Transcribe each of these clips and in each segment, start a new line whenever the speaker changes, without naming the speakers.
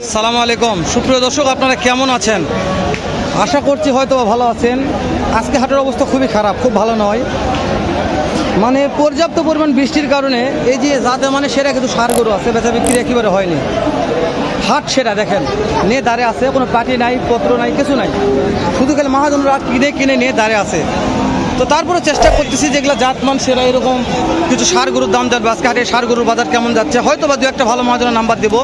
সালাম আলাইকুম। সুপ্রিয় দর্শক, আপনারা কেমন আছেন? আশা করছি হয়তো ভালো আছেন। আজকে হাটের অবস্থা খুবই খারাপ, খুব ভালো নয়। মানে পর্যাপ্ত পরিমাণ বৃষ্টির কারণে এই যে যাতে মানে সেরা কিন্তু সার গরু আছে, বেচা বিক্রি একেবারে হয়নি। হাট সেরা, দেখেন। নিয়ে দাঁড়ে আছে, কোনো পার্টি নাই, পত্র নাই, কিছু নাই। শুধু খালি মহাজনরা কিনে কিনে নিয়ে দাঁড়ে আছে। তো তারপরে চেষ্টা করতেছি যেগুলো জাতমান সেরা এরকম কিছু সার গরুর দাম জানবে আজকে হাটে সার গরুর বাজার কেমন যাচ্ছে? হয়তো বা দু একটা ভালো মহাজনের নাম্বার দেবো।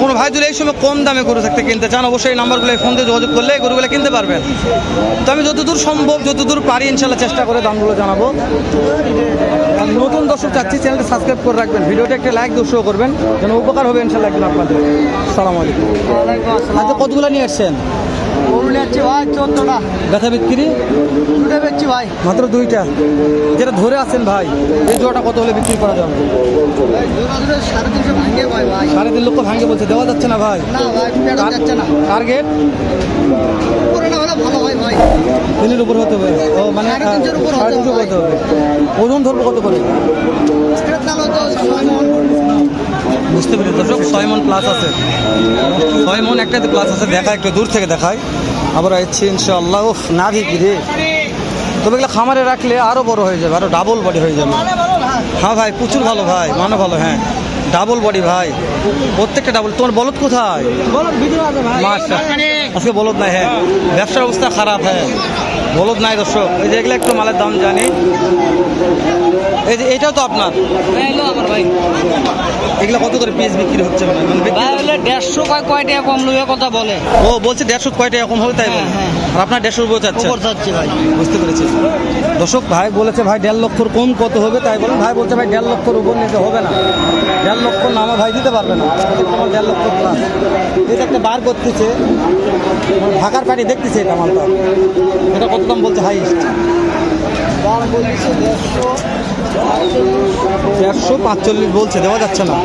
কোনো ভাই যদি এই সময় কম দামে গরু থাকতে কিনতে চান অবশ্যই এই নাম্বারগুলো ফোন দিয়ে যোগাযোগ করলে এই গরুগুলো কিনতে পারবেন। তো আমি যতদূর সম্ভব যতদূর পারি ইনশাল্লাহ চেষ্টা করে দামগুলো জানাব। নতুন দর্শক চাচ্ছি চ্যানেলটা সাবস্ক্রাইব করে রাখবেন। ভিডিওটা একটা লাইক দিয়ে শুরু করবেন যেন উপকার হবে ইনশাল্লাহ একদিন আপনাদের। সালাম আলাইকুম আচ্ছা কতগুলো নিয়ে আসছেন? এসছেন
যাচ্ছি ভাই চোদ্দটা।
ব্যথা বিক্রি?
দুটো বেচছি ভাই।
মাত্র দুইটা। যেটা ধরে আছেন ভাই এই জোড়াটা কত হলে বিক্রি করা যাবে?
সাড়ে তিনশো ভাঙে ভাই ভাই।
সাড়ে তিন লক্ষ ভাঙে বলছে দেওয়া যাচ্ছে না ভাই?
না ভাই যাচ্ছে না।
টার্গেট
উপরে না হলে ভালো হয় ভাই।
তিনের উপর হতে হবে। ও মানে
সাড়ে
তিনশো।
হবে।
ওজন ধরবো কত করে
এটা চালো তো ছয় মন।
বুঝতে পেরেছি দর্শক ছয় মন প্লাস আছে। ছয় মন একটা প্লাস আছে। দেখা একটু দূর থেকে দেখায় আবার আসছি ইনশাআল্লাহ। উফ না কি রে? তবে এগুলো খামারে রাখলে আরও বড় হয়ে যাবে আরও ডাবল বডি হয়ে যাবে। হ্যাঁ ভাই প্রচুর ভালো ভাই মানে ভালো হ্যাঁ। ডাবল বডি ভাই। প্রত্যেকটা ডাবল তোমার বলদ কোথায়? আজকে বলদ নাই হ্যাঁ। ব্যবসার অবস্থা খারাপ হ্যাঁ। বলদ নাই দর্শক। এই যে এগুলো একটু মালের দাম জানি। এই যে এটাও তো আপনার। এগুলো কত করে পিস বিক্রি হচ্ছে মানে? মানে
দেড়শো কয় কয় টাকা কম লইয়া কথা বলে।
ও বলছে দেড়শো কয়টা এরকম হবে তাই বলে?
হ্যাঁ, হ্যাঁ।
আর আপনার দেড়শোর উপর যাচ্ছে।
ভাই।
বুঝতে পেরেছি। দর্শক ভাই বলেছে ভাই দেড় লক্ষর কম কত হবে তাই বলেন ভাই বলছে ভাই দেড় লক্ষর উপর নিতে হবে না। দেড় লক্ষ নামা ভাই দিতে পারবে না। দেড় লক্ষ প্লাস এটা একটা বার করতেছে ঢাকার পাড়ি দেখতেছে এটা মালটা। এটা কত দাম বলছে হাইস্ট
দাম বলছে দেড়শো
দেড়শো পাঁচচল্লিশ বলছে দেওয়া যাচ্ছে না।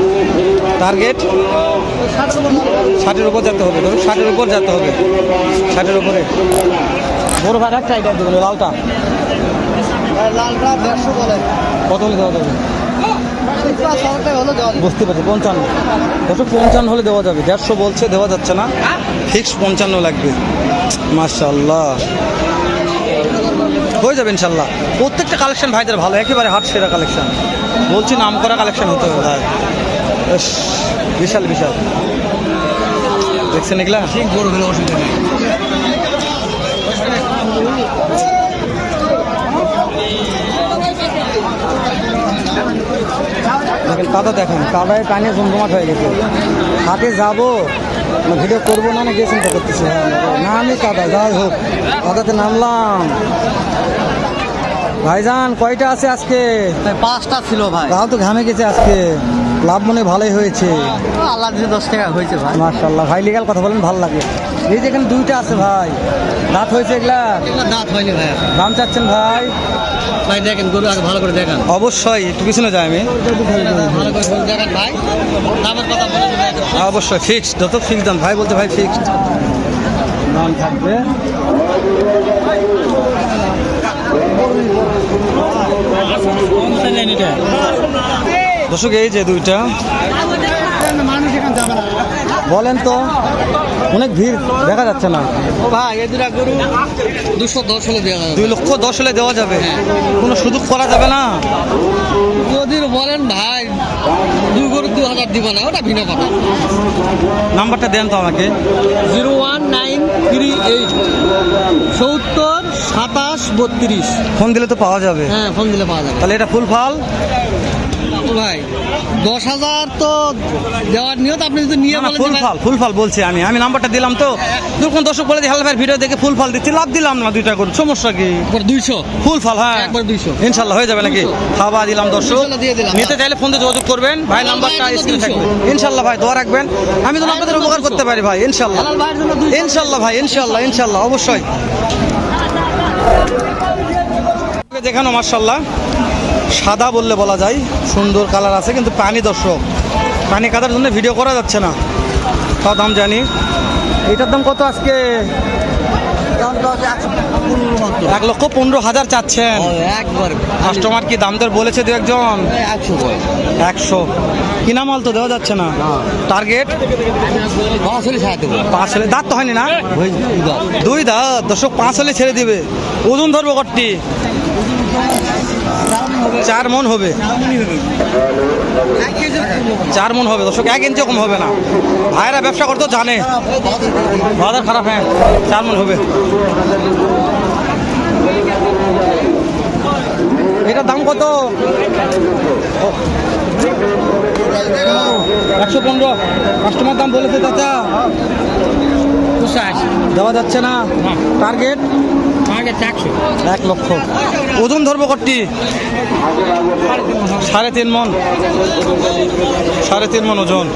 টার্গেট ষাটের উপর যেতে হবে ধরুন ষাটের উপর যেতে হবে। ষাটের উপরে। বড় ভাই একটা আইডিয়া দেবেন লালটা।
লালটা দেড়শো বলে।
কত হলে দেওয়া যাবে
প্লাস হাজারটাই হলো দেওয়া
বুঝতে পারছি পঞ্চান্ন। দুশো পঞ্চান্ন হলে দেওয়া যাবে। দেড়শো বলছে দেওয়া যাচ্ছে না। ফিক্স পঞ্চান্ন লাগবে। মাশাল্লাহ হয়ে যাবে ইনশাল্লাহ প্রত্যেকটা কালেকশন ভাইদের ভালো একেবারে হাট সেরা কালেকশন। বলছি নাম করা কালেকশন হতে হবে। ভাই ইস, বিশাল বিশাল। দেখছেন এগুলা?
হলে অসুবিধা নেই।
কাদা দেখেন কাদায় পানি জমজমাট হয়ে গেছে। হাতে যাব ভিডিও করব না না গিয়ে চিন্তা করতেছি। না আমি কাদা যাই হোক কাদাতে নামলাম। ভাইজান কয়টা আছে আজকে?
পাঁচটা ছিল ভাই।
তাও তো ঘামে গেছে আজকে। লাভ মনে হয় ভালোই হয়েছে।
আল্লাহ দিয়ে দশ টাকা হয়েছে ভাই।
মার্শাল্লাহ ভাই লিগাল কথা বলেন ভালো লাগে। এই যে এখানে দুইটা আছে ভাই। দাঁত হয়েছে এগুলা?
দাঁত হয়নি ভাই।
দাম চাচ্ছেন ভাই?
ভাই দেখেন গরু আগে ভালো করে দেখেন।
অবশ্যই একটু পিছনে যাই আমি।
ভালো করে গরু ভাই। দামের কথা বলে
অবশ্যই ফিক্সড যত ফিক্স দাম। ভাই বলতে ভাই ফিক্সড দাম থাকবে। দর্শক এই যে দুইটা। বলেন তো অনেক ভিড় দেখা যাচ্ছে না।
ও ভাই এই দুটা গরু দুশো দশ হলে দেওয়া যাবে।
দুই লক্ষ দশ হলে দেওয়া যাবে। কোনো সুযোগ করা যাবে না।
যদি বলেন ভাই দুই গরু দু হাজার দিব না ওটা ভিন্ন কথা।
নাম্বারটা দেন তো আমাকে।
Zero one nine three eight সত্তর সাতাশ বত্রিশ।
ফোন দিলে তো পাওয়া যাবে।
হ্যাঁ ফোন দিলে পাওয়া যাবে।
তাহলে এটা ফুল ফাল।
ভাই। দশ হাজার তো দেওয়ার নিয়ত আপনি যদি নিয়ে বলেন
ফুল
ভাই-
ফুল ফাল বলছি আমি। আমি নাম্বারটা দিলাম তো। যখন দর্শক বলে হাল ভাই ভিডিও দেখে ফুল ফাল দিচ্ছি লাভ দিলাম না দুইটা করে। সমস্যা কি?
দুইশো।
ফুল ফাল হ্যাঁ।
একবার 200
ইনশাল্লাহ হয়ে যাবে নাকি? খাওয়া দিলাম দর্শক। নিতে চাইলে ফোন দিয়ে যোগাযোগ করবেন। ভাই নাম্বারটা
ভাইয়ের
স্ক্রিনে থাকবে। ইনশাল্লাহ ভাই দোয়া রাখবেন। আমি তো আপনাদের উপকার করতে পারি ভাই ইনশাল্লাহ।
হালাল ভাইয়ের দুইশো।
ইনশাল্লাহ ভাই ইনশাল্লাহ ইনশাল্লাহ অবশ্যই। দেখানো মার্শাল্লাহ সাদা বললে বলা যায় সুন্দর কালার আছে কিন্তু পানি দর্শক পানি কাটার জন্য ভিডিও করা যাচ্ছে না? তাও দাম জানি। এটার দাম কত আজকে?
তো
এক লক্ষ পনেরো হাজার চাচ্ছেন।
একবার।
কাস্টমার কি দাম দর বলেছে দু একজন?
একশো
কিনা মাল তো দেওয়া যাচ্ছে না। টার্গেট
হলে
পাঁচ হলে দাঁত তো হয়নি না? দুই দাঁত। দর্শক পাঁচ হলে ছেড়ে দিবে। ওজন ধরবো কটটি চার মন হবে। চার মন হবে দর্শক এক ইঞ্চি কম হবে না। ভাইরা ব্যবসা করতে জানে। বাজার খারাপ হ্যাঁ চার মন হবে। এটার দাম কত? একশো পনেরো। কাস্টমার দাম বলেছে চাচা। দেওয়া যাচ্ছে না। টার্গেট এক লক্ষ। ওজন ধরবো কটি সাড়ে তিন মন। সাড়ে তিন মন ওজন।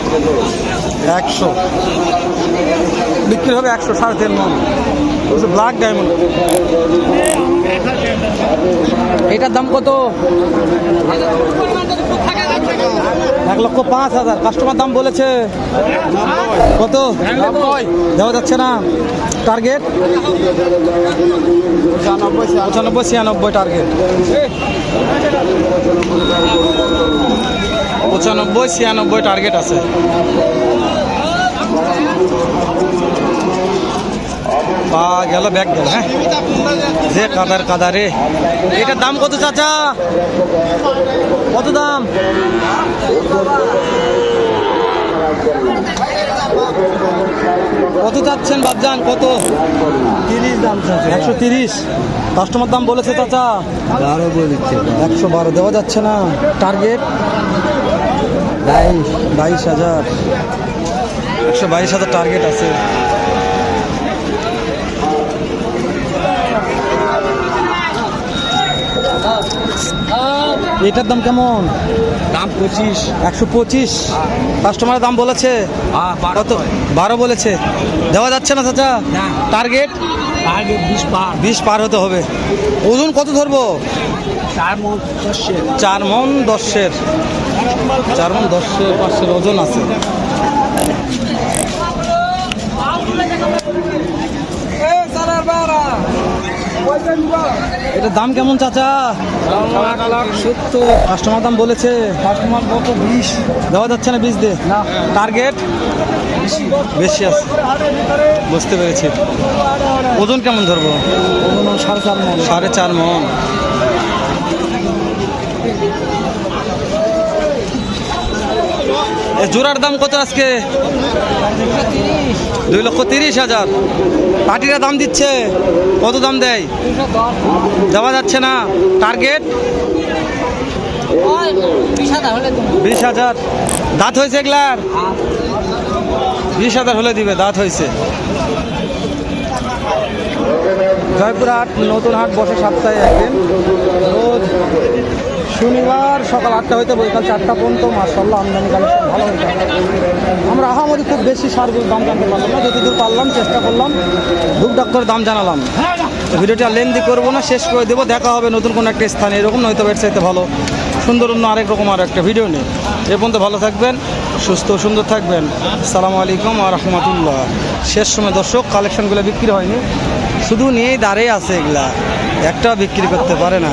একশো। বিক্রি হবে একশো সাড়ে তিন মন। ব্ল্যাক ডায়মন্ড এটার দাম কত? পাঁচ হাজার। কাস্টমার দাম বলেছে। কত? দেওয়া যাচ্ছে না। টার্গেট পঁচানব্বই ছিয়ানব্বই টার্গেট পঁচানব্বই ছিয়ানব্বই টার্গেট আছে। পা গেল ব্যাগ গেল হ্যাঁ? যে কাদার কাদারে। এটার দাম কত চাচা? কত দাম? কত চাচ্ছেন বাবজান? কত?
তিরিশ দাম
একশো তিরিশ। কাস্টমার দাম বলেছে চাচা।
বারো বলে দিচ্ছে।
একশো বারো দেওয়া যাচ্ছে না। টার্গেট?
বাইশ।
বাইশ হাজার। একশো বাইশ হাজার টার্গেট আছে। এটার দাম কেমন?
দাম পঁচিশ।
একশো পঁচিশ? কাস্টমারের দাম বলেছে? কত? বারো বলেছে। দেওয়া যাচ্ছে না চাচা। টার্গেট
বিশ পার।
বিশ পার হতে হবে। ওজন কত ধরবো?
চার মন দশে
চার মন দশের। চার মন দশের পাঁচশের ওজন আছে। এটার দাম কেমন চাচা?
সত্তর।
কাস্টমার দাম বলেছে।
কাস্টমার কত? বিশ।
দেওয়া যাচ্ছে না বিষ দিয়ে?
না।
টার্গেট? বেশি। আছে। বুঝতে পেরেছি। ওজন কেমন ধরবো?
সাড়ে চার মন।
সাড়ে চার মন। জোড়ার দাম কত আজকে? দুই লক্ষ তিরিশ হাজার। পার্টিরা দাম দিচ্ছে। কত দাম দেয়? দেওয়া যাচ্ছে না। টার্গেট? বিশ হাজার। দাঁত হয়েছে এগুলার? বিশ হাজার হলে দিবে, দাঁত হয়েছে। জয়পুর হাট নতুন হাট বসে সপ্তাহে একদিন। রোজ শনিবার সকাল আটটা হইতে বৈকাল চারটা পর্যন্ত মার্শাল্লাহ আমদানি কালেকশন ভালো হইতে আমরা আহামরি খুব বেশি সারগুলোর দাম জানতে পারলাম না, যতদূর পারলাম, চেষ্টা করলাম ধূপ ডাক্তারের দাম জানালাম। ভিডিওটা লেন্দি করব না, শেষ করে দেবো, দেখা হবে নতুন কোনো একটা স্থানে, এরকম নয়তো বেড চাইতে ভালো। সুন্দর অন্য আরেক রকম আর একটা ভিডিও নিয়ে। এ পর্যন্ত ভালো থাকবেন, সুস্থ সুন্দর থাকবেন। সালামু আলাইকুম আ রহমতুল্লাহ। শেষ সময় দর্শক কালেকশনগুলো বিক্রি হয়নি। শুধু নিয়েই দাঁড়িয়ে আছে এগুলা। একটা বিক্রি করতে পারে না।